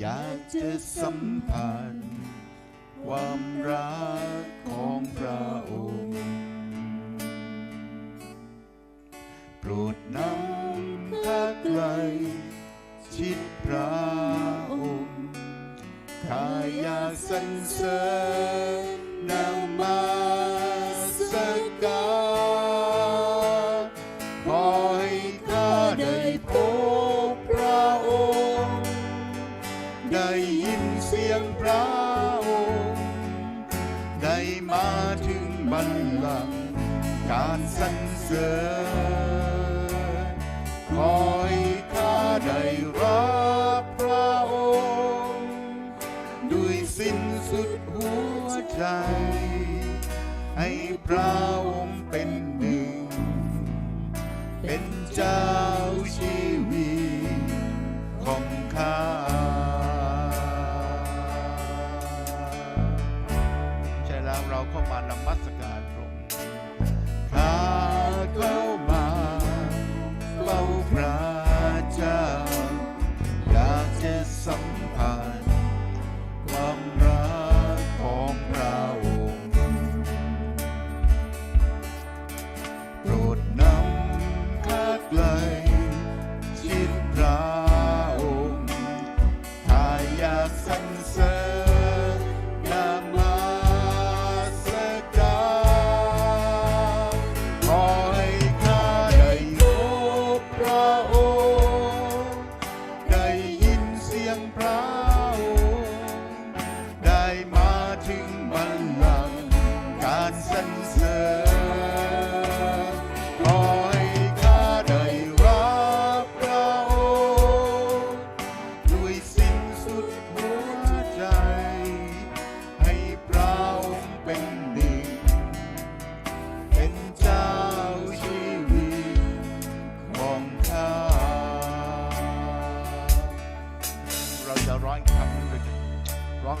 อยากจะสัมผัสความรักของพระองค์ โปรดนำข้าไกล ชิดพระองค์ข้าอยากสรรเสริญ มาถึงบัลลังก์การสรรเสริญคอยข้าได้รับพระองค์ ด้วยสิ้นสุดหัวใจ ให้พระองค์ำ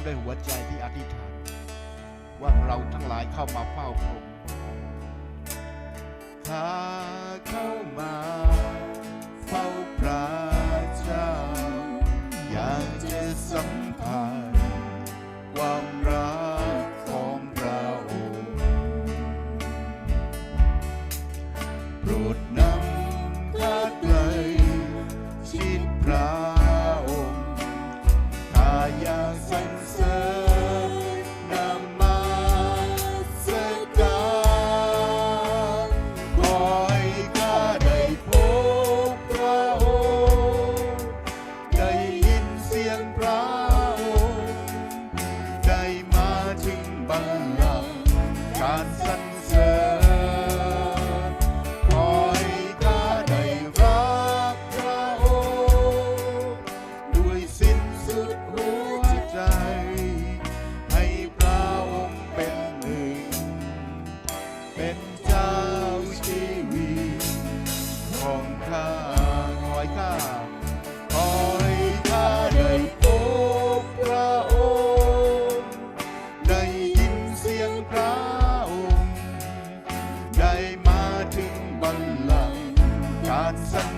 ด้วยหัวใจที่อธิษฐาน ว่าเราทั้งหลายเข้ามาเฝ้าพระองค์ข้าเข้ามาำนำการสรรเสริญคอยข้าได้รักพระด้วยสิ้นสุดหัวใจ ให้พระองค์เป็นหนึ่ง เป็นเจ้าชีวิของข้าคอยข้า God's son.